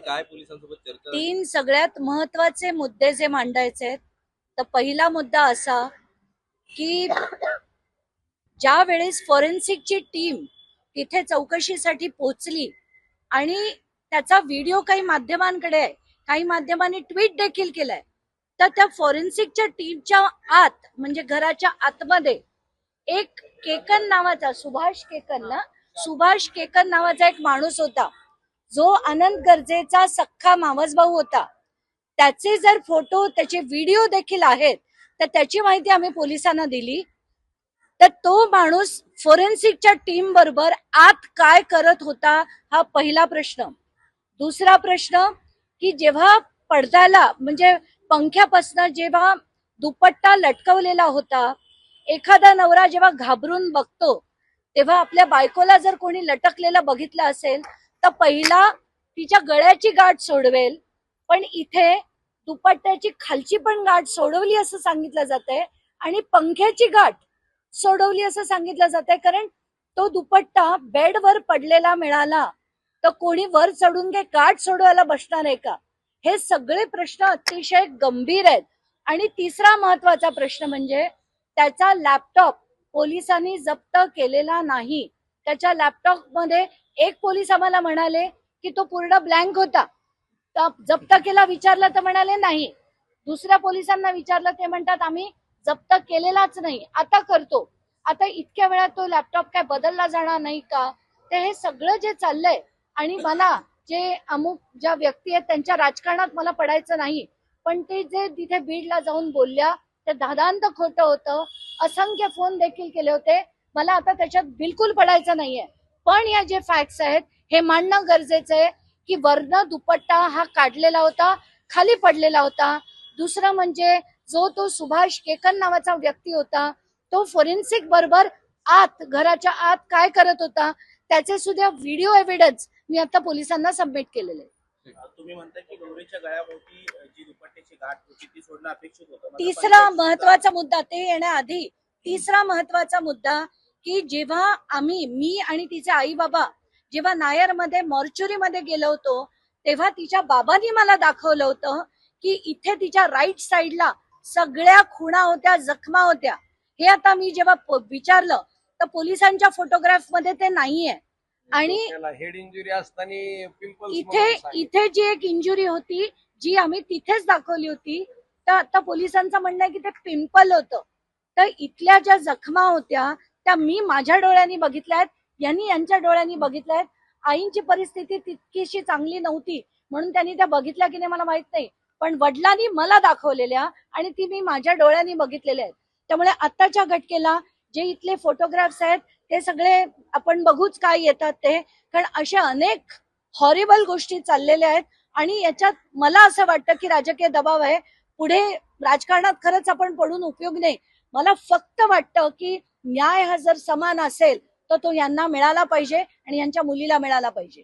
काय पोलिसांसोबत चर्चा तीन सगळ्यात महत्त्वाचे मुद्दे जे मांडायचे आहेत तर पहिला मुद्दा असा की ज्या वेळेस फॉरेन्सिकची टीम तिथे चौकशीसाठी पोहोचली आणि त्याचा व्हिडिओ काही माध्यमांकडे आहे काही माध्यमांनी ट्विट देखील केलाय तर त्या फॉरेन्सिकच्या टीमच्या आत म्हणजे घराच्या आतमध्ये एक केकन नावाचा सुभाष केकन ना? सुभाष केकन नावाचा एक माणूस होता. जो आनंद गरजेचा सख्खा मावस भाऊ होता. त्याचे जर फोटो त्याचे व्हिडिओ देखील आहेत तर त्याची माहिती आम्ही पोलिसांना दिली. तर तो माणूस फोरेन्सिकच्या टीम बरोबर आत काय करत होता हा पहिला प्रश्न. दुसरा प्रश्न की जेव्हा पडद्याला म्हणजे पंख्यापासनं जेव्हा दुपट्टा लटकवलेला होता एखादा नवरा जेव्हा घाबरून बघतो तेव्हा आपल्या बायकोला जर कोणी लटकलेलं बघितलं असेल तर पहिला तिच्या गळ्याची गाठ सोडवेल पण इथे दुपट्ट्याची खालची पण गाठ सोडवली असं सांगितलं जात आहे आणि पंख्याची गाठ सोडवली असं सांगितलं जात आहे कारण तो दुपट्टा बेडवर पडलेला मिळाला तर कोणी वर चढून काही गाठ सोडवायला बसणार आहे का? हे सगळे प्रश्न अतिशय गंभीर आहेत. आणि तिसरा महत्त्वाचा प्रश्न म्हणजे त्याचा लॅपटॉप पोलिसांनी जप्त केलेला नाही. त्याच्या लॅपटॉपमध्ये एक पोलीस आम्हाला म्हणाले की तो पूर्ण ब्लँक होता. जप्त केला विचारलं तर म्हणाले नाही. दुसऱ्या पोलिसांना विचारलं ते म्हणतात आम्ही जप्त केलेलाच नाही आता करतो. आता इतक्या वेळात तो लॅपटॉप काय बदलला जाणार नाही का? ते हे सगळं जे चाललंय आणि मला जे अमुक ज्या व्यक्ती आहेत त्यांच्या राजकारणात मला पडायचं नाही. पण ते जे तिथे बीडला जाऊन बोलल्या ते दादांत खोटं होतं. असंख्य फोन देखील केले होते. मला आता त्याच्यात बिलकुल पडायचं नाहीये. पण या जे फॅक्ट्स आहेत हे मांडणं गरजेचं आहे की वर्ण दुपट्टा हा काढलेला होता खाली पडलेला होता दुसरं म्हणजे जो तो सुभाष केकन नावाचा व्यक्ती होता तो फोरेन्सिक बरोबर आत घराच्या आत काय करत होता त्याचे सुद्धा व्हिडिओ एव्हिडन्स मी आता पोलिसांना सबमिट केलेले आहे. तुम्ही म्हणता की गौरीच्या गळ्याभोवती अ, जी दुपट्ट्याची गाठ होती ती सोडणं अपेक्षित होतं मात्र तिसरा महत्त्वाचा मुद्दा ते येण्याआधी तिसरा महत्त्वाचा मुद्दा की जेव्हा आम्ही मी आणि तिचे आई बाबा जेव्हा नायरमध्ये मॉर्च्युरी मध्ये गेलो होतो तेव्हा तिच्या बाबांनी मला दाखवलं होतं की इथे तिच्या राईट साईडला सगळ्या खुणा होत्या जखमा होत्या. हे आता मी जेव्हा विचारलं तर पोलिसांच्या फोटोग्राफमध्ये ते नाहीये. आणि हेड इंजुरी असताना इथे इथे जी एक इंजुरी होती जी आम्ही तिथेच दाखवली होती तर आता पोलिसांचं म्हणणं आहे की ते पिंपल होतं. तर इथल्या ज्या जखमा होत्या त्या मी माझ्या डोळ्यांनी बघितल्या आहेत यांनी यांच्या डोळ्यांनी बघितल्या आहेत. आईंची परिस्थिती तितकीशी चांगली नव्हती म्हणून त्यांनी त्या बघितल्या की नाही मला माहीत नाही. पण वडिलांनी मला दाखवलेल्या आणि ती मी माझ्या डोळ्यांनी बघितलेल्या आहेत. त्यामुळे आत्ताच्या घटकेला जे इथले फोटोग्राफ्स आहेत ते सगळे आपण बघूच काय येतात ते. कारण अशा अनेक हॉरिबल गोष्टी चाललेल्या आहेत आणि याच्यात मला असं वाटतं की राजकीय दबाव आहे. पुढे राजकारणात खरंच आपण पडून उपयोग नाही. मला फक्त वाटतं की न्याय हा जर समान असेल तर तो यांना मिळाला पाहिजे आणि यांच्या मुलीला मिळाला पाहिजे.